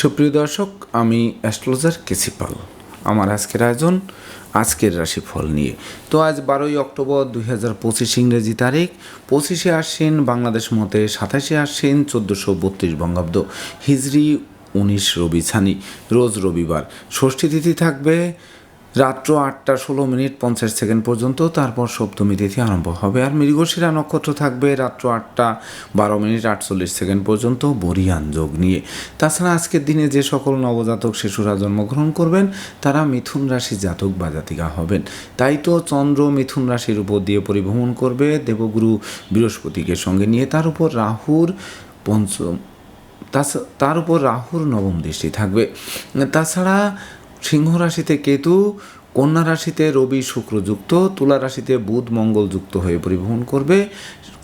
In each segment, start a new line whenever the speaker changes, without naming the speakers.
সুপ্রিয় দর্শক, আমি অ্যাস্ট্রোলজার কেসিপাল আমার আজকের আয়োজন, আজকের রাশিফল নিয়ে। তো আজ বারোই অক্টোবর দুই হাজার পঁচিশ ইংরেজি তারিখ, পঁচিশে আসছেন বাংলাদেশ মতে সাতাশে আসছেন চোদ্দোশো বত্রিশ বঙ্গাব্দ হিজড়ি উনিশ রবি ছানি, রোজ রবিবার। ষষ্ঠী তিথি থাকবে রাত্র আটটা ষোলো মিনিট পঞ্চাশ সেকেন্ড পর্যন্ত তারপর সপ্তমী তিথি আরম্ভ হবে। আর মৃগশিরা নক্ষত্র থাকবে রাত্র আটটা বারো মিনিট আটচল্লিশ সেকেন্ড পর্যন্ত বরিয়ান যোগ নিয়ে। তাছাড়া আজকের দিনে যে সকল নবজাতক শিশুরা জন্মগ্রহণ করবেন, তারা মিথুন রাশি জাতক বা জাতিকা হবেন। তাই তো চন্দ্র মিথুন রাশির উপর দিয়ে পরিভ্রমণ করবে। দেবগুরু বৃহস্পতিকে সঙ্গে নিয়ে তার উপর রাহুর পঞ্চম তার উপর রাহুর নবম দৃষ্টি থাকবে। তাছাড়া সিংহ রাশিতে কেতু, কন্যা রাশিতে রবি শুক্র যুক্ত, তুলা রাশিতে বুধ মঙ্গল যুক্ত হয়ে পরিবহন করবে।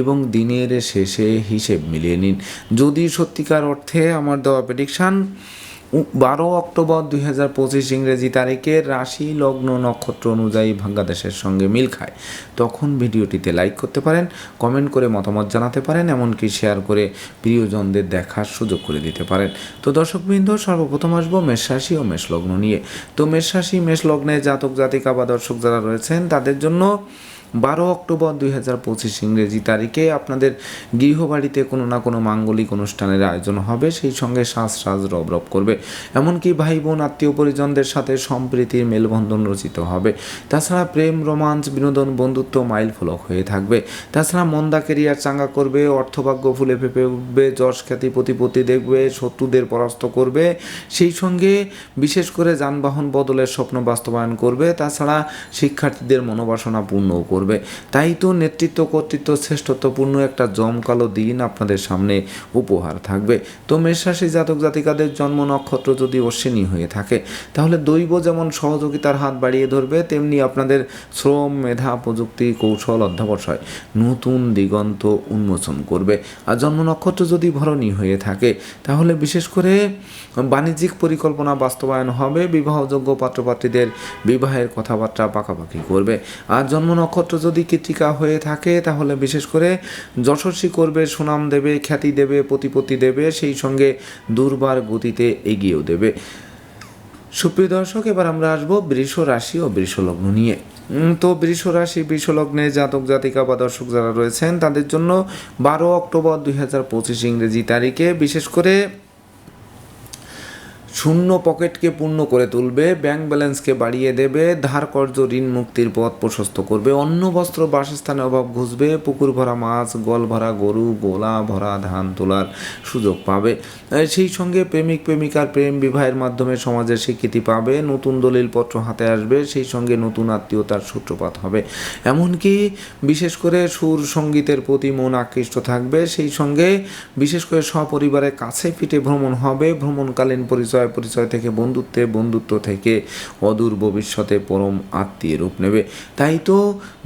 এবং দিনের শেষে হিসেব মিলিয়ে নিন। যদি সত্যিকার অর্থে আমার দেওয়া প্রেডিকশান বারো অক্টোবর দুই হাজার পঁচিশ ইংরেজি তারিখের রাশি লগ্ন নক্ষত্র অনুযায়ী ভাগ্যাদেশের সঙ্গে মিল খায়। তখন ভিডিওটিতে লাইক করতে পারেন কমেন্ট করে মতামত জানাতে পারেন, এমনকি শেয়ার করে প্রিয়জনদের দেখার সুযোগ করে দিতে পারেন। তো দর্শকবৃন্দ, সর্বপ্রথম আসব মেষ রাশি ও মেষ লগ্ন নিয়ে। তো মেষ রাশি, মেষ লগ্নে জাতক জাতিকা বা দর্শক যারা রয়েছেন, তাদের জন্য বারো অক্টোবর দুই হাজার পঁচিশ ইংরেজি তারিখে আপনাদের গৃহবাড়িতে কোনো না কোনো মাঙ্গলিক অনুষ্ঠানের আয়োজন হবে, সেই সঙ্গে শ্বাস শ্বাস রব রব করবে। এমনকি ভাই বোন আত্মীয় পরিজনদের সাথে সম্প্রীতির মেলবন্ধন রচিত হবে। তাছাড়া প্রেম, রোমাঞ্চ, বিনোদন, বন্ধুত্ব মাইল ফলক হয়ে থাকবে। তাছাড়া মন্দা কেরিয়ার চাঙ্গা করবে, অর্থভাগ্য ফুলে ফেপে উঠবে, যশ খ্যাতি প্রতিপত্তি দেখবে, শত্রুদের পরাস্ত করবে। সেই সঙ্গে বিশেষ করে যানবাহন বদলের স্বপ্ন বাস্তবায়ন করবে। তাছাড়া শিক্ষার্থীদের মনোবাসনা পূর্ণও করবে। তাই তো নেতৃত্ব কর্তৃত্ব শ্রেষ্ঠত্বপূর্ণ একটা জমকালো দিন আপনাদের সামনে উপহার থাকবে। তো মেষরাশি জাতক জাতিকাদের জন্ম নক্ষত্র যদি অশ্বিনী হয়ে থাকে, তাহলে দৈব যেমন সহযোগিতার হাত বাড়িয়ে ধরবে, তেমনি আপনাদের শ্রম, মেধা, প্রযুক্তি, কৌশল, অধ্যাবসায় নতুন দিগন্ত উন্মোচন করবে। আর জন্ম নক্ষত্র যদি ভরণী হয়ে থাকে, তাহলে বিশেষ করে বাণিজ্যিক পরিকল্পনা বাস্তবায়ন হবে, বিবাহযোগ্য পাত্রপাত্রীদের বিবাহের কথাবার্তা পাকাপাকি করবে। আর জন্ম নক্ষত্র যদি কৃতিকা হয়ে থাকে, তাহলে বিশেষ করে যশস্বী করবে, সুনাম দেবে, খ্যাতি দেবে, প্রতিপত্তি দেবে, সেই সঙ্গে দুর্বার গতিতে এগিয়েও দেবে। সুপ্রিয় দর্শক, এবার আমরা আসব বৃষ রাশি ও বৃষ লগ্ন নিয়ে। তো বৃষ রাশি, বৃষ লগ্নে জাতক, জাতিকা বা দর্শক যারা রয়েছেন, তাদের জন্য বারো অক্টোবর দুই হাজার পঁচিশ ইংরেজি তারিখে বিশেষ করে শূন্য পকেটকে পূর্ণ করে তুলবে ব্যাংক ব্যালেন্সকে বাড়িয়ে দেবে ধার কর্য ঋণ মুক্তির পথ প্রশস্ত করবে, অন্ন, বস্ত্র বাসস্থানে অভাব ঘুষবে, পুকুর ভরা মাছ, গল ভরা গরু, গোলা ভরা ধান তোলার সুযোগ পাবে। সেই সঙ্গে প্রেমিক, প্রেমিকার প্রেম বিবাহের মাধ্যমে সমাজের স্বীকৃতি পাবে, নতুন দলিলপত্র হাতে আসবে, সেই সঙ্গে নতুন আত্মীয়তার সূত্রপাত হবে। এমনকি বিশেষ করে সুর সঙ্গীতের প্রতি মন আকৃষ্ট থাকবে, সেই সঙ্গে বিশেষ করে সপরিবারের কাছে পিঠে ভ্রমণ হবে, ভ্রমণকালীন পরিচয় পরিচয় পরিচয় থেকে বন্ধুত্বে বন্ধুত্ব থেকে অদূর ভবিষ্যতে পরম আত্মীয় রূপ নেবে। তাই তো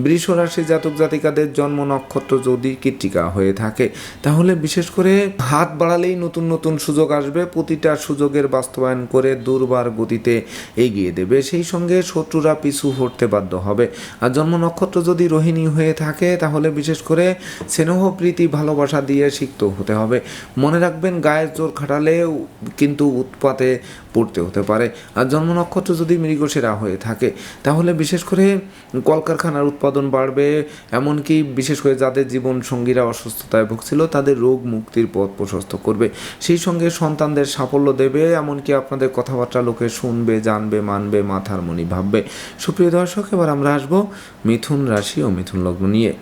বৃষ রাশি জাতক জাতিকাদের জন্ম নক্ষত্র যদি কৃত্তিকা হয়ে থাকে, তাহলে বিশেষ করে হাত বাড়ালেই নতুন নতুন সুযোগ আসবে। প্রতিটা সুযোগের বাস্তবায়ন করে দুর্বার গতিতে এগিয়ে দেবে। সেই সঙ্গে শত্রুরা পিছু হটতে বাধ্য হবে। আর জন্ম নক্ষত্র যদি রোহিণী হয়ে থাকে, তাহলে বিশেষ করে স্নেহ, প্রীতি, ভালোবাসা দিয়ে সিক্ত হতে হবে। মনে রাখবেন, গায়ের জোর খাটালে কিন্তু উৎপাতে পড়তে হতে পারে। আর জন্ম নক্ষত্র যদি মৃগসেরা হয়ে থাকে, তাহলে বিশেষ করে কলকারখানার উৎপাদন বাড়বে। এমনকি বিশেষ করে যাদের জীবন সঙ্গীরা অসুস্থতায় ভুগছিল, তাদের রোগ মুক্তির পথ প্রশস্ত করবে। সেই সঙ্গে সন্তানদের সাফল্য দেবে, এমনকি আপনাদের কথাবার্তা লোকে শুনবে, জানবে, মানবে, মাথার মনি ভাববে। সুপ্রিয় দর্শক, এবার আমরা আসব মিথুন রাশি ও মিথুন লগ্ন নিয়ে।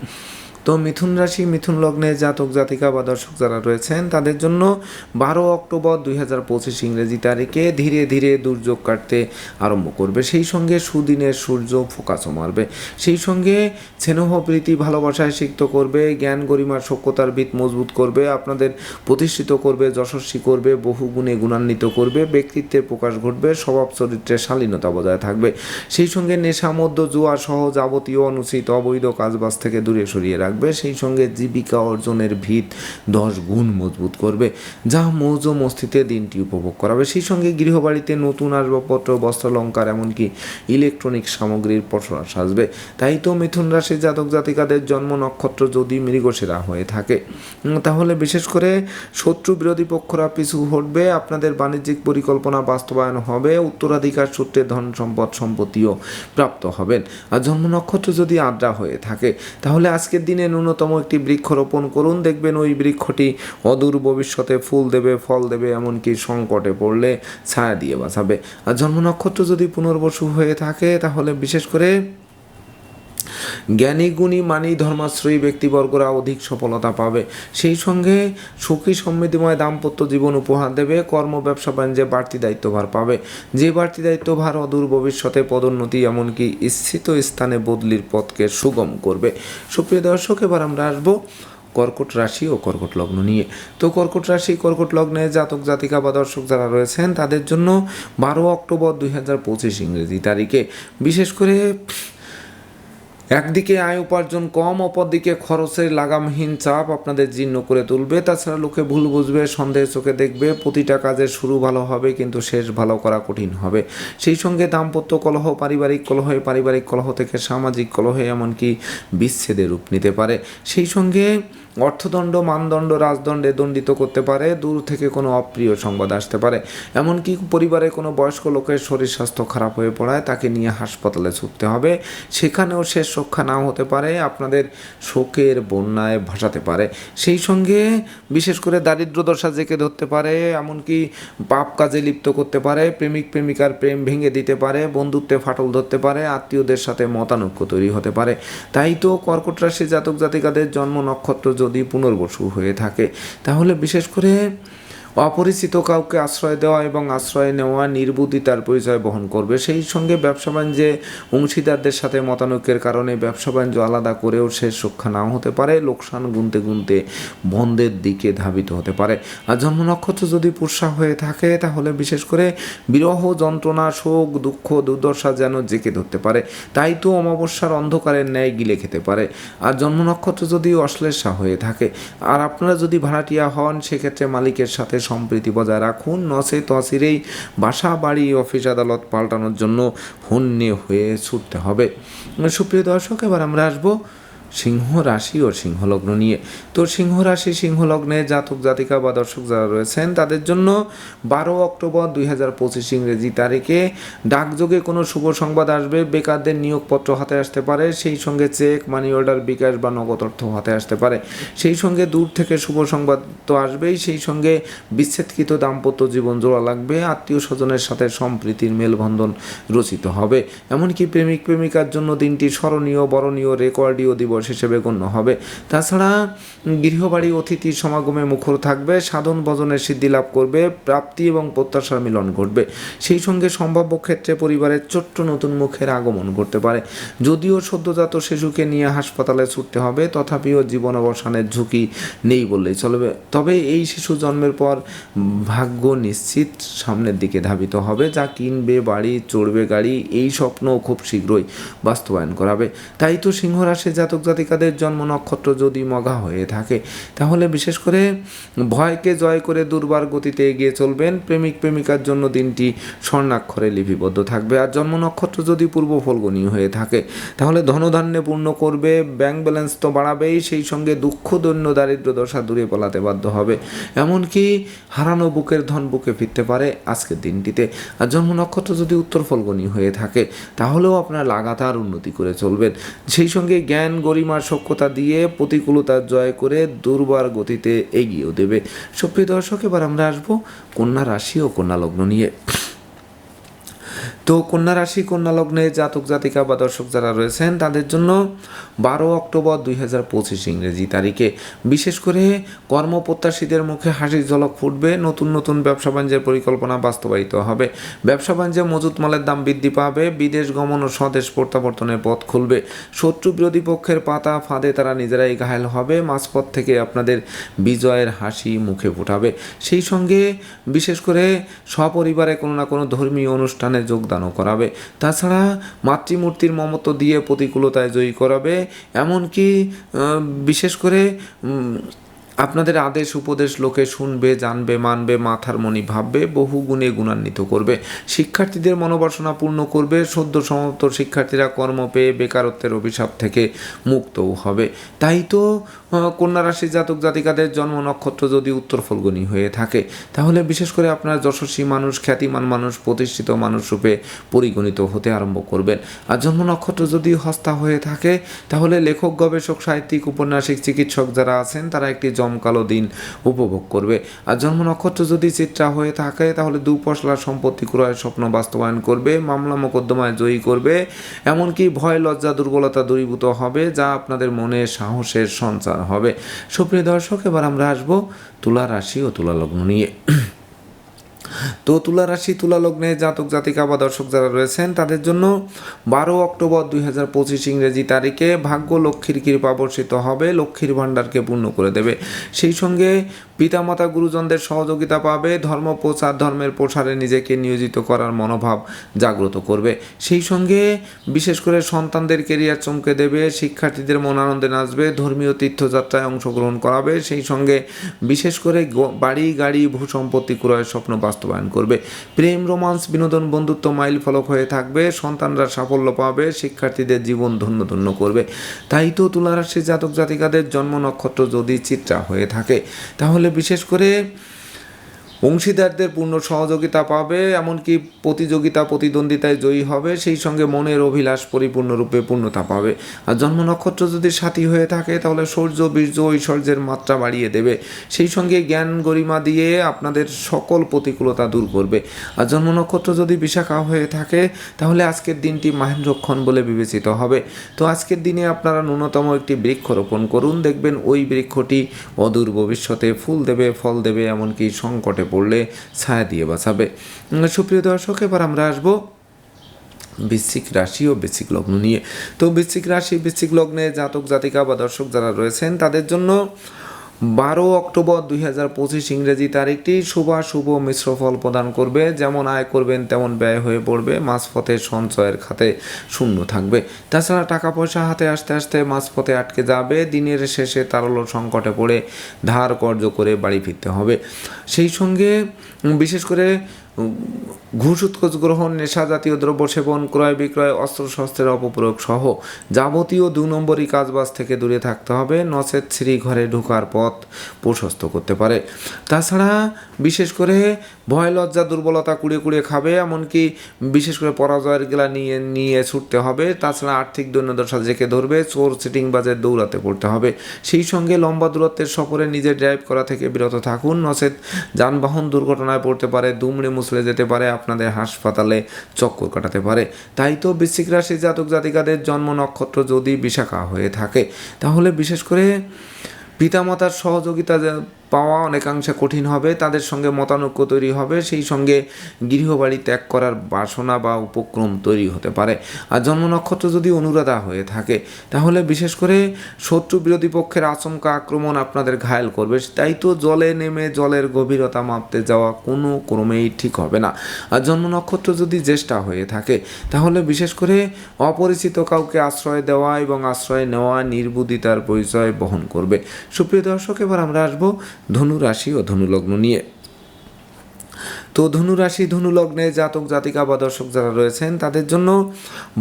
তো মিথুন রাশি, মিথুন লগ্নে জাতক, জাতিকা বা দর্শক যারা রয়েছেন, তাদের জন্য বারো অক্টোবর দুই হাজার পঁচিশ ইংরেজি তারিখে ধীরে ধীরে দুর্যোগ কাটতে আরম্ভ করবে। সেই সঙ্গে সুদিনের সূর্য ফোকাসও মারবে। সেই সঙ্গে স্নেহ, প্রীতি ভালোবাসায় সিক্ত করবে, জ্ঞান গরিমার সক্ষতার ভিত মজবুত করবে, আপনাদের প্রতিষ্ঠিত করবে, যশস্বী করবে বহু গুণে গুণান্বিত করবে ব্যক্তিত্বের প্রকাশ ঘটবে, স্বভাব চরিত্রে শালীনতা বজায় থাকবে। সেই সঙ্গে নেশা মধ্য জুয়া সহ যাবতীয় অনুচিত অবৈধ কাজবাজ থেকে দূরে সরিয়ে রাখবে। সেই সঙ্গে জীবিকা অর্জনের ভিত দশ গুণ মজবুত করবে, যা মৌজ মস্তিতে দিনটি উপভোগ করাবে। সেই সঙ্গে গৃহবাড়িতে নতুন আসবাবপত্র বস্ত্রালঙ্কার এমনকি ইলেকট্রনিক সামগ্রীর পসরা সাজবে। তাই তো মিথুন রাশির জাতক জাতিকাদের জন্ম নক্ষত্র যদি মৃগশিরা হয়ে থাকে। তাহলে বিশেষ করে শত্রু বিরোধী পক্ষরা পিছু হটবে, আপনাদের বাণিজ্যিক পরিকল্পনা বাস্তবায়ন হবে, উত্তরাধিকার সূত্রে ধন সম্পদ সম্পত্তিও প্রাপ্ত হবেন। আর জন্ম নক্ষত্র যদি আদ্রা হয়ে থাকে, তাহলে আজকের দিনে ন্যূনতম একটি বৃক্ষ রোপণ করুন। দেখবেন ওই বৃক্ষটি অদূর ভবিষ্যতে ফুল দেবে, ফল দেবে, এমনকি সংকটে পড়লে ছায়া দিয়ে বাঁচাবে। আর জন্ম নক্ষত্র যদি পুনর্বসু হয়ে থাকে, তাহলে বিশেষ করে জ্ঞানী গুণী মানি ধর্মাশ্রয়ী ব্যক্তিবর্গরা অধিক সফলতা পাবে। সেই সঙ্গে সুখী সমৃদ্ধিময় দাম্পত্য জীবন উপহার দেবে। কর্ম, ব্যবসা, বাণিজ্যে বাড়তি দায়িত্বভার পাবে। যে বাড়তি দায়িত্বভার অদূর ভবিষ্যতে পদোন্নতি এমনকি ইচ্ছিত স্থানে বদলির পথকে সুগম করবে। সুপ্রিয় দর্শক, এবার আমরা আসব কর্কট রাশি ও কর্কট লগ্ন নিয়ে। তো কর্কট রাশি, কর্কট লগ্নে জাতক, জাতিকা বা দর্শক যারা রয়েছেন, তাদের জন্য বারো অক্টোবর দুই হাজার পঁচিশ ইংরেজি তারিখে। বিশেষ করে একদিকে আয় উপার্জন কম, অপরদিকে খরচের লাগামহীন চাপ আপনাদের জীর্ণ করে তুলবে। তাছাড়া লোকে ভুল বুঝবে, সন্দেহ চোখে দেখবে, প্রতিটা কাজের শুরু ভালো হবে, কিন্তু শেষ ভালো করা কঠিন হবে। সেই সঙ্গে দাম্পত্য কলহ, পারিবারিক কলহে পারিবারিক কলহ থেকে সামাজিক কলহে এমনকি বিচ্ছেদের রূপ নিতে পারে। সেই সঙ্গে অর্থদণ্ড, মানদণ্ড, রাজদণ্ডে দণ্ডিত করতে পারে, দূর থেকে কোনো অপ্রিয় সংবাদ আসতে পারে। এমনকি পরিবারে কোনো বয়স্ক লোকের শরীর স্বাস্থ্য খারাপ হয়ে পড়ায় তাকে নিয়ে হাসপাতালে ছুটতে হবে। সেখানেও শেষ রক্ষা নাও হতে পারে, আপনাদের শোকের বন্যায় ভাসাতে পারে। সেই সঙ্গে বিশেষ করে দারিদ্র দশা জেকে ধরতে পারে, এমনকি পাপ কাজে লিপ্ত করতে পারে, প্রেমিক, প্রেমিকার প্রেম ভেঙে দিতে পারে, বন্ধুত্বে ফাটল ধরতে পারে, আত্মীয়দের সাথে মতানৈক্য তৈরি হতে পারে। তাই তো কর্কট রাশি জাতক জাতিকাদের জন্ম নক্ষত্র যদি পুনর্বসু হয়ে থাকে তাহলে বিশেষ করে অপরিচিত কাউকে আশ্রয় দেওয়া এবং আশ্রয় নেওয়া নির্বুদ্ধিতার পরিচয় বহন করবে। সেই সঙ্গে ব্যবসা বাণিজ্যে অংশীদারদের সাথে মতানৈক্যের কারণে ব্যবসা বাণিজ্য আলাদা করেও শেষ রক্ষা নাও হতে পারে, লোকসান গুনতে গুনতে বন্ধের দিকে ধাবিত হতে পারে। আর জন্ম নক্ষত্র যদি পুষা হয়ে থাকে, তাহলে বিশেষ করে বিরহ, যন্ত্রণা, শোক, দুঃখ, দুর্দশা যেন জেঁকে ধরতে পারে, তাই তো অমাবস্যার অন্ধকারের ন্যায় গিলে খেতে পারে। আর জন্ম নক্ষত্র যদি অশ্লেষা হয়ে থাকে, আর আপনারা যদি ভাড়াটিয়া হন, সেক্ষেত্রে মালিকের সাথে সম্প্রীতি বজায় রাখুন। নসে তসিরেই বাসা বাড়ি, অফিস আদালত পাল্টানোর জন্য হন্যে হয়ে ছুটতে হবে। সুপ্রিয় দর্শক, এবার আমরা আসব সিংহ রাশি ও সিংহ লগ্ন নিয়ে। তো সিংহ রাশি সিংহ লগ্নে জাতক, জাতিকা বা দর্শক যারা রয়েছেন, তাদের জন্য বারো অক্টোবর দুই হাজার পঁচিশ ইংরেজি তারিখে ডাকযোগে কোনো শুভ সংবাদ আসবে। বেকারদের নিয়োগপত্র হাতে আসতে পারে, সেই সঙ্গে চেক মানি অর্ডার বিকাশ বা নগদ অর্থ হাতে আসতে পারে। সেই সঙ্গে দূর থেকে শুভ সংবাদ তো আসবেই, সেই সঙ্গে বিচ্ছেদকৃত দাম্পত্য জীবন জোড়া লাগবে, আত্মীয় স্বজনের সাথে সম্প্রীতির মেলবন্ধন রচিত হবে। এমনকি প্রেমিক, প্রেমিকার জন্য দিনটি স্মরণীয়, বরণীয়, রেকর্ডীয় দিবস হিসেবে গণ্য হবে। তাছাড়া গৃহবাড়ি অতিথির সমাগমে মুখর থাকবে, সাধন ভজনের সিদ্ধি লাভ করবে, প্রাপ্তি এবং প্রত্যাশার মিলন ঘটবে। সেই সঙ্গে সম্ভাব্য ক্ষেত্রে পরিবারের ছোট্ট নতুন মুখের আগমন ঘটতে পারে। যদিও সদ্যজাত শিশুকে নিয়ে হাসপাতালে ছুটতে হবে, তথাপিও জীবন অবসানের ঝুঁকি নেই বললেই চলবে। তবে এই শিশু জন্মের পর ভাগ্য নিশ্চিত সামনের দিকে ধাবিত হবে। যা কিনবে, বাড়ি, চড়বে গাড়ি, এই স্বপ্ন খুব শীঘ্রই বাস্তবায়ন করাবে। তাই তো সিংহ রাশির জাতক জাতিকাদের জন্ম নক্ষত্র যদি মগা হয়ে থাকে, তাহলে বিশেষ করে ভয়কে জয় করে দুর্বার গতিতে এগিয়ে চলবেন। প্রেমিক প্রেমিকার জন্য দিনটি স্বর্ণাক্ষরে লিপিবদ্ধ থাকবে। আর জন্ম নক্ষত্র যদি পূর্ব ফলগণী হয়ে থাকে, তাহলে ধনধান্যে পূর্ণ করবে, ব্যাংক ব্যালেন্স তো বাড়াবেই, সেই সঙ্গে দুঃখ, দৈন্য, দারিদ্র, দশা দূরে পালাতে বাধ্য হবে। এমনকি হারানো বুকের ধন বুকে ফিরতে পারে আজকের দিনটিতে। আর জন্ম নক্ষত্র যদি উত্তর ফলগণী হয়ে থাকে, তাহলেও আপনার লাগাতার উন্নতি করে চলবেন। সেই সঙ্গে জ্ঞান গরিমার সক্ষতা দিয়ে প্রতিকূলতা জয় করে দুর্বার গতিতে এগিয়েও দেবে। সুপ্রিয় দর্শক, এবার আমরা আসব কন্যা রাশি ও কন্যা লগ্ন নিয়ে। তো কন্যা রাশি, কন্যা লগ্নে জাতক, জাতিকা বা দর্শক যারা রয়েছেন, তাদের জন্য বারো অক্টোবর দুই হাজার পঁচিশ ইংরেজি তারিখে। বিশেষ করে কর্মপ্রত্যাশীদের মুখে হাসির ঝলক ফুটবে, নতুন নতুন ব্যবসা বাণিজ্যের পরিকল্পনা বাস্তবায়িত হবে। ব্যবসা বাণিজ্যে মজুত মালের দাম বৃদ্ধি পাবে, বিদেশ গমন ও স্বদেশ প্রত্যাবর্তনের পথ খুলবে। শত্রু বিরোধী পক্ষের পাতা ফাঁদে তারা নিজেরাই ঘায়েল হবে, মাঝপথ থেকে আপনাদের বিজয়ের হাসি মুখে ফোটাবে। সেই সঙ্গে বিশেষ করে সপরিবারে কোনো না কোনো ধর্মীয় অনুষ্ঠানে যোগদানও করাবে। তাছাড়া মাতৃমূর্তির মমত্ব দিয়ে প্রতিকূলতায় জয়ী করাবে। এমনকি বিশেষ করে আপনাদের আদেশ, উপদেশ লোকে শুনবে, জানবে, মানবে, মাথার মনি ভাববে, বহু গুণে গুণান্বিত করবে। শিক্ষার্থীদের মনোবাসনা পূর্ণ করবে, সদ্য সমাপ্ত শিক্ষার্থীরা কর্ম পেয়ে বেকারত্বের অভিশাপ থেকে মুক্তও হবে। তাই তো কন্যা রাশি জাতক জাতিকাদের জন্ম নক্ষত্র যদি উত্তর ফলগুনি হয়ে থাকে, তাহলে বিশেষ করে আপনার যশস্বী মানুষ, খ্যাতিমান মানুষ, প্রতিষ্ঠিত মানুষ রূপে পরিগণিত হতে আরম্ভ করবেন। আর জন্ম নক্ষত্র যদি হস্তা হয়ে থাকে, তাহলে লেখক, গবেষক, সাহিত্যিক, উপন্যাসিক, চিকিৎসক যারা আছেন, তারা একটি জমকালো দিন উপভোগ করবে। আর জন্ম নক্ষত্র যদি চিত্রা হয়ে থাকে, তাহলে দু পশলার সম্পত্তি ক্রয়ের স্বপ্ন বাস্তবায়ন করবে, মামলা মোকদ্দমায় জয়ী করবে। এমনকি ভয়, লজ্জা, দুর্বলতা দূরীভূত হবে, যা আপনাদের মনে সাহসের সঞ্চার হবে। সুপ্রিয় দর্শক, এবার আমরা আসব তুলা রাশি ও তুলা লগ্ন নিয়ে। তো তুলা রাশি, তুলা লগ্নে জাতক, জাতিকা বা দর্শক যারা রয়েছেন, তাদের জন্য বারো অক্টোবর দুই হাজার পঁচিশ ইংরেজি তারিখে ভাগ্য লক্ষ্মীর কৃপা বর্ষিত হবে, লক্ষ্মীর ভাণ্ডারকে পূর্ণ করে দেবে। সেই সঙ্গে পিতামাতা গুরুজনদের সহযোগিতা পাবে, ধর্ম, প্রচার, ধর্মের প্রসারে নিজেকে নিয়োজিত করার মনোভাব জাগ্রত করবে। সেই সঙ্গে বিশেষ করে সন্তানদের কেরিয়ার চমকে দেবে, শিক্ষার্থীদের মন আনন্দে নাচবে, ধর্মীয় তীর্থযাত্রায় অংশগ্রহণ করাবে, সেই সঙ্গে বিশেষ করে বাড়ি, গাড়ি, ভূ সম্পত্তি ক্রয়ের স্বপ্ন বাস্তবায়ন করবে। প্রেম, রোমান্স, বিনোদন, বন্ধুত্ব মাইল ফলক হয়ে থাকবে, সন্তানরা সাফল্য পাবে, শিক্ষার্থীদের জীবন ধন্য ধন্য করবে। তাই তো তুলারাশির জাতক জাতিকাদের জন্ম নক্ষত্র যদি চিত্রা হয়ে থাকে, তাহলে বিশেষ করে অংশীদারদের পূর্ণ সহযোগিতা পাবে, এমনকি প্রতিযোগিতা, প্রতিদ্বন্দ্বিতায় জয়ী হবে, সেই সঙ্গে মনের অভিলাষ পরিপূর্ণরূপে পূর্ণতা পাবে। আর জন্ম নক্ষত্র যদি সাথী হয়ে থাকে, তাহলে শৌর্য বীর্য, ঐশ্বর্যের মাত্রা বাড়িয়ে দেবে। সেই সঙ্গে জ্ঞান গরিমা দিয়ে আপনাদের সকল প্রতিকূলতা দূর করবে। আর জন্ম নক্ষত্র যদি বিশাখা হয়ে থাকে, তাহলে আজকের দিনটি মাহেন্দ্রক্ষণ বলে বিবেচিত হবে। তো আজকের দিনে আপনারা ন্যূনতম একটি বৃক্ষ রোপণ করুন। দেখবেন ওই বৃক্ষটি অদূর ভবিষ্যতে ফুল দেবে, ফল দেবে, এমনকি সংকটে পড়লে ছায়া দিয়ে বাঁচাবে। সুপ্রিয় দর্শক, এবার আমরা আসব বৃশ্চিক রাশি ও বৃশ্চিক লগ্ন নিয়ে। তো বৃশ্চিক রাশি, বৃশ্চিক লগ্নে জাতক জাতিকা বা দর্শক যারা রয়েছেন, তাদের জন্য বারো অক্টোবর দুই হাজার পঁচিশ ইংরেজি তারিখটি শুভা শুভ মিশ্র ফল প্রদান করবে। যেমন আয় করবেন, তেমন ব্যয় হয়ে পড়বে। মাঝপথে সঞ্চয়ের খাতে শূন্য থাকবে। তাছাড়া টাকা পয়সা হাতে আসতে আসতে মাঝপথে আটকে যাবে। দিনের শেষে তারল সংকটে পড়ে ধার কর্য করে বাড়ি ফিরতে হবে। সেই সঙ্গে বিশেষ করে ঘুষ উৎকোচ গ্রহণ নেশা জাতীয় দ্রব্য সেবন, ক্রয় বিক্রয় অস্ত্রশস্ত্রের অপপ্রয়োগ সহ যাবতীয় দু নম্বরই কাজবাজ থেকে দূরে থাকতে হবে। নচেত শ্রী ঘরে ঢোকার পথ প্রশস্ত করতে পারে। তাছাড়া বিশেষ করে ভয়, লজ্জা, দুর্বলতা কুড়ে কুড়ে খাবে, এমনকি বিশেষ করে পরাজয়ের গেলা নিয়ে নিয়ে ছুটতে হবে। তাছাড়া আর্থিক দৈন্যদশা জেকে ধরবে, চোর সিটিং বাজে দৌড়াতে পড়তে হবে। সেই সঙ্গে লম্বা দূরত্বের সফরে নিজে ড্রাইভ করা থেকে বিরত থাকুন। নচেত যানবাহন দুর্ঘটনায় পড়তে পারে, দুমড়ে মুছলে যেতে পারে, আপনাদের হাসপাতালে চক্কর কাটাতে পারে। তাই তো বৃশ্চিক রাশি জাতক জাতিকাদের জন্ম নক্ষত্র যদি বিশাখা হয়ে থাকে, তাহলে বিশেষ করে পিতামাতার সহযোগিতা পাওয়া অনেকাংশে কঠিন হবে, তাদের সঙ্গে মতানৈক্য তৈরি হবে, সেই সঙ্গে গৃহবাড়ি ত্যাগ করার বাসনা বা উপক্রম তৈরি হতে পারে। আর জন্ম নক্ষত্র যদি অনুরাধা হয়ে থাকে, তাহলে বিশেষ করে শত্রু বিরোধী পক্ষের আচমকা আক্রমণ আপনাদের ঘায়েল করবে। তাই তো জলে নেমে জলের গভীরতা মাপতে যাওয়া কোনো ক্রমেই ঠিক হবে না। আর জন্ম নক্ষত্র যদি জ্যেষ্ঠা হয়ে থাকে, তাহলে বিশেষ করে অপরিচিত কাউকে আশ্রয় দেওয়া এবং আশ্রয় নেওয়া নির্বুদ্ধিতার পরিচয় বহন করবে। সুপ্রিয় দর্শক, এবার আমরা আসব ধনু রাশি ও ধনু লগ্ন নিয়ে। তো ধনু রাশি ধনু লগ্নে জাতক, জাতিকা বা দর্শক যারা রয়েছেন, তাদের জন্য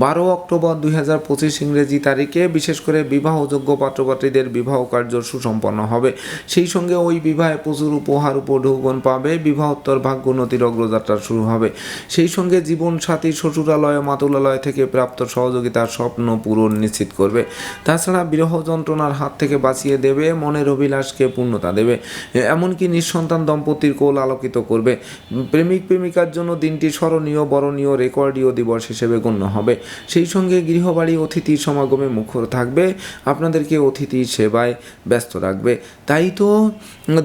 বারো অক্টোবর দুই হাজার পঁচিশ ইংরেজি তারিখে বিশেষ করে বিবাহযোগ্য পাত্রপাত্রীদের বিবাহ কার্য সুসম্পন্ন হবে। সেই সঙ্গে ওই বিবাহে প্রচুর উপহার, উপঢৌকন পাবে, বিবাহোত্তর ভাগ্য, উন্নতির অগ্রযাত্রা শুরু হবে। সেই সঙ্গে জীবন সাথী শ্বশুরালয়, মাতুলালয় থেকে প্রাপ্ত সহযোগিতার স্বপ্ন পূরণ নিশ্চিত করবে। তাছাড়া বিরহ যন্ত্রণার হাত থেকে বাঁচিয়ে দেবে, মনের অভিলাষকে পূর্ণতা দেবে। এমনকি নিঃসন্তান দম্পতির কোল আলোকিত করবে। প্রেমিক প্রেমিকার জন্য দিনটি স্মরণীয়, বরণীয়, রেকর্ডীয় দিবস হিসেবে গণ্য হবে। সেই সঙ্গে গৃহবাড়ি, অতিথি সমাগমে মুখর থাকবে। আপনাদেরকে অতিথি সেবায় ব্যস্ত রাখবে। তাই তো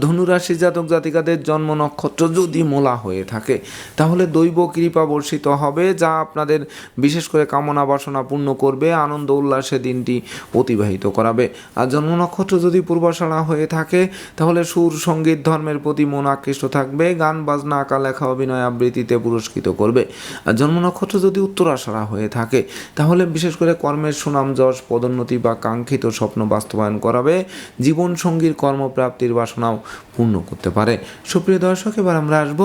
ধনুরাশি জাতক জাতিকাদের জন্ম নক্ষত্র যদি মোলা হয়ে থাকে, তাহলে দৈব কৃপা বর্ষিত হবে, যা আপনাদের বিশেষ করে কামনা বাসনা পূর্ণ করবে, আনন্দ উল্লাসে দিনটি অতিবাহিত করাবে। আর জন্ম নক্ষত্র যদি পূর্বাষাড়া হয়ে থাকে, তাহলে সুর, সংগীত, ধর্মের প্রতি মন আকৃষ্ট থাকবে, গান, বাজনা আঁকা লেখা অভিনয় আবৃত্তিতে পুরস্কৃত করবে। আর জন্ম নক্ষত্র যদি আসারা হয়ে থাকে, তাহলে বিশেষ করে কর্মের সুনাম, যশ, পদোন্নতি বা কাঙ্ক্ষিত স্বপ্ন বাস্তবায়ন করাবে। জীবন সঙ্গীর কর্মপ্রাপ্তির বাসনাও পূর্ণ করতে পারে। সুপ্রিয় দর্শক, এবার আমরা আসব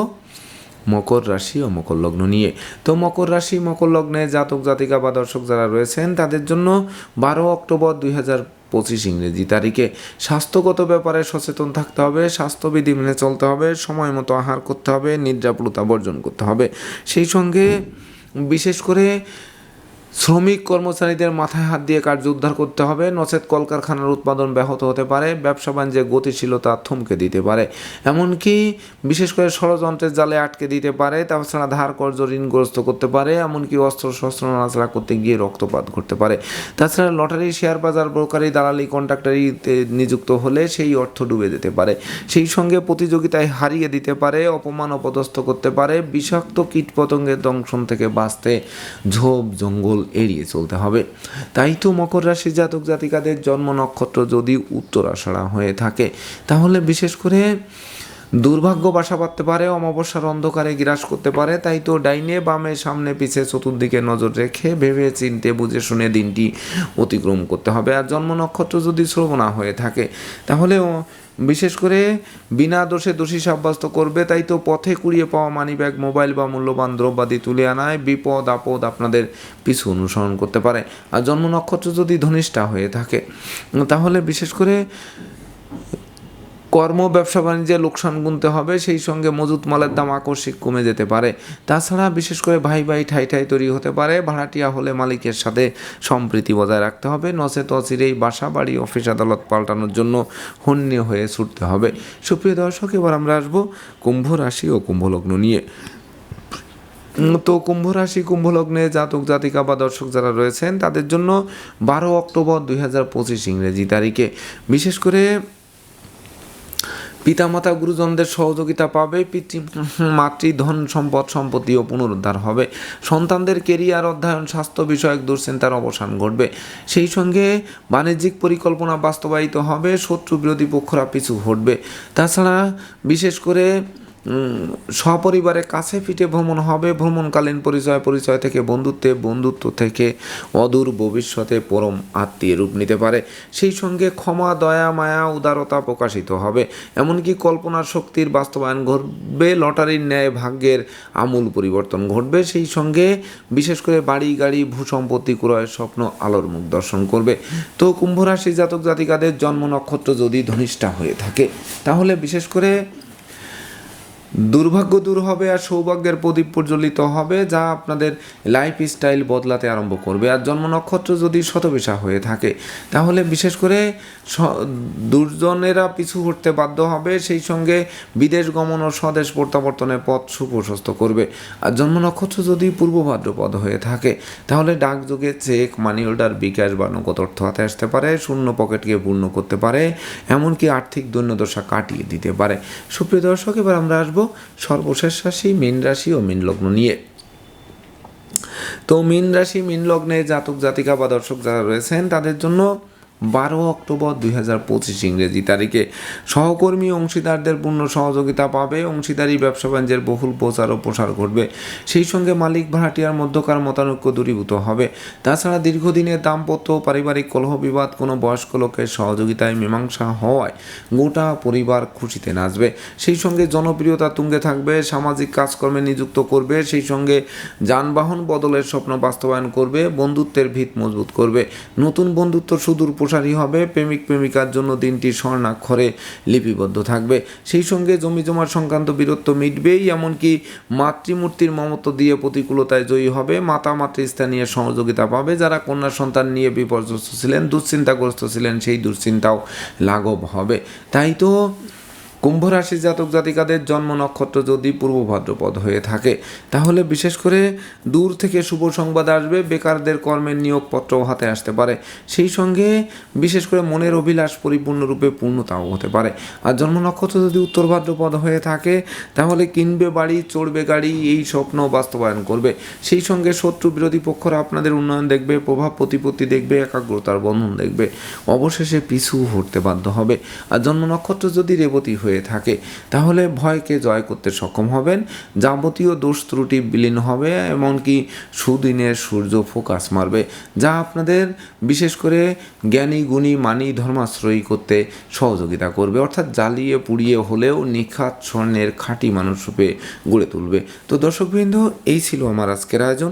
মকর রাশি ও মকর লগ্ন নিয়ে। তো মকর রাশি, মকর লগ্নে জাতক, জাতিকা বা দর্শক যারা রয়েছেন, তাদের জন্য বারো অক্টোবর দুই হাজার পঁচিশ ইংরেজি তারিখে স্বাস্থ্যগত ব্যাপারে সচেতন থাকতে হবে, স্বাস্থ্যবিধি মেনে চলতে হবে, সময় মতো আহার করতে হবে নিদ্রাপ্লতা বর্জন করতে হবে। সেই সঙ্গে বিশেষ করে শ্রমিক কর্মচারীদের মাথায় হাত দিয়ে কার্য উদ্ধার করতে হবে। নচেত কলকারখানার উৎপাদন ব্যাহত হতে পারে, ব্যবসা বাণিজ্যে গতিশীলতা থমকে দিতে পারে। এমনকি বিশেষ করে ষড়যন্ত্রের জালে আটকে দিতে পারে, তাছাড়া ধার কর্জ ঋণগ্রস্ত করতে পারে, এমনকি অস্ত্র শস্ত্র নাড়াচাড়া করতে গিয়ে রক্তপাত ঘটতে পারে। তাছাড়া লটারি, শেয়ার বাজার ব্রোকারি দালালি কন্ট্রাক্টারিতে নিযুক্ত হলে সেই অর্থ ডুবে যেতে পারে। সেই সঙ্গে প্রতিযোগিতায় হারিয়ে দিতে পারে, অপমান অপদস্থ করতে পারে, বিষাক্ত কীটপতঙ্গের দংশন থেকে বাঁচতে ঝোপ জঙ্গল এড়িয়ে চলতে হবে। তাই তো মকর রাশি জাতক জাতিকাদের জন্ম নক্ষত্র যদি উত্তরাষাড়া হয়ে থাকে, তাহলে বিশেষ করে দুর্ভাগ্য বাসা বাঁধতে পারে, অমাবস্যার অন্ধকারে গ্রাস করতে পারে, তাই তো ডাইনে বামে সামনে পিছে চতুর্দিকে নজর রেখে ভেবে চিনতে বুঝে শুনে দিনটি অতিক্রম করতে হবে। আর জন্ম নক্ষত্র যদি শ্রবণা হয়ে থাকে তাহলে বিশেষ করে বিনা দোষে দোষী সাব্যস্ত করবে, তাই তো পথে কুড়িয়ে পাওয়া মানিব্যাগ, মোবাইল বা মূল্যবান দ্রব্যাদি তুলে আনায় বিপদ আপদ আপনাদের পিছু অনুসরণ করতে পারে। আর জন্ম নক্ষত্র যদি ধনিষ্ঠা হয়ে থাকে, তাহলে বিশেষ করে কর্ম, ব্যবসা, বাণিজ্যে লোকসান গুনতে হবে, সেই সঙ্গে মজুত মালের দাম আকস্মিক কমে যেতে পারে। তাছাড়া বিশেষ করে ভাই ভাই ঠাই ঠাই তৈরি হতে পারে, ভাড়াটিয়া হলে মালিকের সাথে সম্প্রীতি বজায় রাখতে হবে, নচেত অচিরেই বাসা, বাড়ি, অফিস, আদালত পাল্টানোর জন্য হন্য হয়ে ছুটতে হবে। সুপ্রিয় দর্শক, এবার আমরা আসব কুম্ভ রাশি ও কুম্ভলগ্ন নিয়ে। তো কুম্ভ রাশি, কুম্ভ লগ্নে জাতক, জাতিকা বা দর্শক যারা রয়েছেন, তাদের জন্য বারো অক্টোবর দুই হাজার পঁচিশ ইংরেজি তারিখে। বিশেষ করে পিতামাতা গুরুজনদের সহযোগিতা পাবে, পিতৃ মাতৃ ধন সম্পদ, সম্পত্তিও পুনরুদ্ধার হবে। সন্তানদের কেরিয়ার অধ্যয়ন, স্বাস্থ্য বিষয়ক দুশ্চিন্তার অবসান ঘটবে। সেই সঙ্গে বাণিজ্যিক পরিকল্পনা বাস্তবায়িত হবে, শত্রু বিরোধী পক্ষরা পিছু ঘটবে তাছাড়া বিশেষ করে সপরিবারে কাছে পিঠে ভ্রমণ হবে, ভ্রমণকালীন পরিচয় পরিচয় থেকে বন্ধুত্বে, বন্ধুত্ব থেকে অদূর ভবিষ্যতে পরম আত্মীয় রূপ নিতে পারে। সেই সঙ্গে ক্ষমা, দয়া, মায়া, উদারতা প্রকাশিত হবে। এমনকি কল্পনার শক্তির বাস্তবায়ন ঘটবে, লটারির ন্যায় ভাগ্যের আমূল পরিবর্তন ঘটবে। সেই সঙ্গে বিশেষ করে বাড়ি, গাড়ি, ভূসম্পত্তি ক্রয়ের স্বপ্ন আলোর মুখ দর্শন করবে। তো কুম্ভ রাশি জাতক জাতিকাদের জন্ম নক্ষত্র যদি ধনিষ্ঠা হয়ে থাকে, তাহলে বিশেষ করে দুর্ভাগ্য দূর হবে আর সৌভাগ্যের প্রদীপ প্রজ্বলিত হবে, যা আপনাদের লাইফ স্টাইল বদলাতে আরম্ভ করবে। আর জন্ম নক্ষত্র যদি শতবিশা হয়ে থাকে, তাহলে বিশেষ করে দুর্জনেরা পিছু হটতে বাধ্য হবে। সেই সঙ্গে বিদেশ গমন ও স্বদেশ প্রত্যাবর্তনের পথ সুপ্রশস্ত করবে। আর জন্ম নক্ষত্র যদি পূর্ব ভাদ্রপদ হয়ে থাকে, তাহলে ডাকযোগে চেক মানি অর্ডার বিকাশ বা নগদ অর্থ হাতে আসতে পারে, শূন্য পকেটকে পূর্ণ করতে পারে, এমনকি আর্থিক দৈন্যদশা কাটিয়ে দিতে পারে। সুপ্রিয় দর্শক, এবার আমরা আসব সর্বশেষ রাশি মীন রাশি ও মীন লগ্ন নিয়ে। তো মীন রাশি, মীন লগ্নে জাতক জাতিকা বা দর্শক যারা রয়েছেন, তাদের জন্য বারো অক্টোবর দুই হাজার পঁচিশ ইংরেজি তারিখে। সহকর্মী অংশীদারদের পূর্ণ সহযোগিতা পাবে, অংশীদারি, ব্যবসা বাণিজ্যের বহুল প্রচার ও প্রসার ঘটবে। সেই সঙ্গে মালিক ভাড়াটিয়ার মধ্যকার মতানৈক্য দূরীভূত হবে। তাছাড়া দীর্ঘদিনের দাম্পত্য পারিবারিক কলহ বিবাদ কোনো বয়স্ক লোকের সহযোগিতায় মীমাংসা হওয়ায় গোটা পরিবার খুশিতে নাচবে। সেই সঙ্গে জনপ্রিয়তা তুঙ্গে থাকবে, সামাজিক কাজকর্মে নিযুক্ত করবে, সেই সঙ্গে যানবাহন বদলের স্বপ্ন বাস্তবায়ন করবে, বন্ধুত্বের ভিত মজবুত করবে। নতুন বন্ধুত্ব সুদূর প্রসারী হবে। প্রেমিক প্রেমিকার জন্য দিনটি স্বর্ণাক্ষরে লিপিবদ্ধ থাকবে। সেই সঙ্গে জমি জমার সংক্রান্ত বীরত্ব মিটবেই, এমনকি মাতৃমূর্তির মমত্ব দিয়ে প্রতিকূলতায় জয়ী হবে। মাতা মাতৃস্থানীয় সহযোগিতা পাবে। যারা কন্যা সন্তান নিয়ে বিপর্যস্ত ছিলেন, দুশ্চিন্তাগ্রস্ত ছিলেন, সেই দুশ্চিন্তাও লাঘব হবে। তাই তো কুম্ভ রাশি জাতক জাতিকাদের জন্ম নক্ষত্র যদি পূর্ব ভাদ্রপদ হয়ে থাকে, তাহলে বিশেষ করে দূর থেকে শুভ সংবাদ আসবে, বেকারদের কর্মের নিয়োগপত্র হাতে আসতে পারে। সেই সঙ্গে বিশেষ করে মনের অভিলাষ পরিপূর্ণরূপে পূর্ণতাও হতে পারে। আর জন্ম নক্ষত্র যদি উত্তর ভাদ্রপদ হয়ে থাকে, তাহলে কিনবে বাড়ি, চড়বে গাড়ি, এই স্বপ্ন বাস্তবায়ন করবে। সেই সঙ্গে শত্রু বিরোধী পক্ষরা আপনাদের উন্নয়ন দেখবে, প্রভাব প্রতিপত্তি দেখবে, একাগ্রতার বন্ধন দেখবে। অবশেষে পিছু হটতে বাধ্য হবে। আর জন্ম নক্ষত্র যদি রেবতী হয়ে থাকে। তাহলে ভয়কে জয় করতে সক্ষম হবেন। যাবতীয় দোষ ত্রুটি বিলীন হবে, এমনকি সুদিনের সূর্য ফোকাস মারবে, যা আপনাদের বিশেষ করে জ্ঞানী, গুণী, মানি, ধর্মাশ্রয়ী করতে সহযোগিতা করবে, অর্থাৎ জ্বালিয়ে পুড়িয়ে হলেও নিখাত স্বর্ণের খাঁটি মানুষ রূপে গড়ে তুলবে। তো দর্শকবৃন্দ, এই ছিল আমার আজকের আয়োজন।